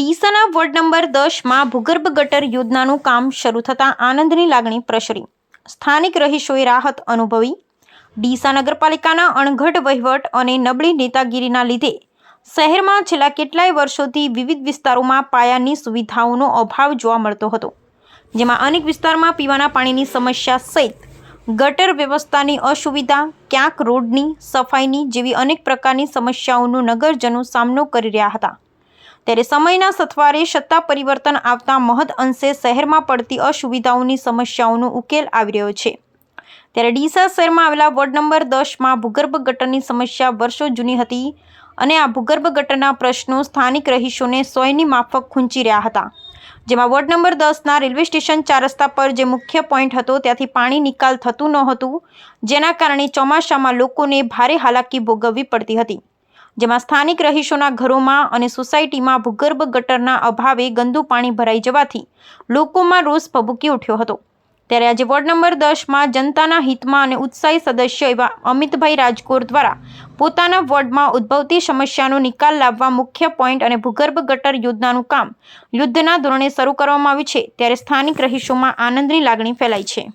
ડીસાના ward number દસમાં ભૂગર્ભ ગટર યોજનાનું કામ શરૂ થતાં આનંદની લાગણી પ્રસરી. સ્થાનિક રહીશોએ રાહત અનુભવી. ડીસા નગરપાલિકાના અણઘડ વહીવટ અને નબળી નેતાગીરીના લીધે શહેરમાં છેલ્લા કેટલાય વર્ષોથી વિવિધ વિસ્તારોમાં પાયાની સુવિધાઓનો અભાવ જોવા મળતો હતો, જેમાં અનેક વિસ્તારમાં પીવાના પાણીની સમસ્યા સહિત ગટર વ્યવસ્થાની અસુવિધા, ક્યાંક રોડની સફાઈની જેવી અનેક પ્રકારની સમસ્યાઓનો નગરજનો સામનો કરી રહ્યા હતા. ત્યારે સમયના સથવારે સત્તા પરિવર્તન આવતા મહદ અંશે શહેરમાં પડતી અસુવિધાઓની સમસ્યાઓનો ઉકેલ આવી રહ્યો છે. ત્યારે ડીસા શહેરમાં આવેલા વોર્ડ નંબર દસમાં ભૂગર્ભ ગટરની સમસ્યા વર્ષો જૂની હતી અને આ ભૂગર્ભ ગટરના પ્રશ્નો સ્થાનિક રહીશોને સોયની માફક ખૂંચી રહ્યા હતા. જેમાં વોર્ડ નંબર દસના રેલવે સ્ટેશન ચાર રસ્તા પર જે મુખ્ય પોઈન્ટ હતો ત્યાંથી પાણી નિકાલ થતું ન હતું જેના કારણે ચોમાસામાં લોકોને ભારે હાલાકી ભોગવવી પડતી હતી. જેમાં સ્થાનિક રહીશોના ઘરોમાં અને સોસાયટીમાં ભૂગર્ભ ગટરના અભાવે ગંદુ પાણી ભરાઈ જવાથી લોકોમાં રોષ ભભૂકી ઉઠ્યો હતો. ત્યારે આજે વોર્ડ નંબર દસમાં જનતાના હિતમાં અને ઉત્સાહી સદસ્ય એવા અમિતભાઈ રાજકોર દ્વારા પોતાના વોર્ડમાં ઉદ્ભવતી સમસ્યાનો નિકાલ લાવવા મુખ્ય પોઈન્ટ અને ભૂગર્ભ ગટર યોજનાનું કામ યુદ્ધના ધોરણે શરૂ કરવામાં આવ્યું છે. ત્યારે સ્થાનિક રહીશોમાં આનંદની લાગણી ફેલાઈ છે.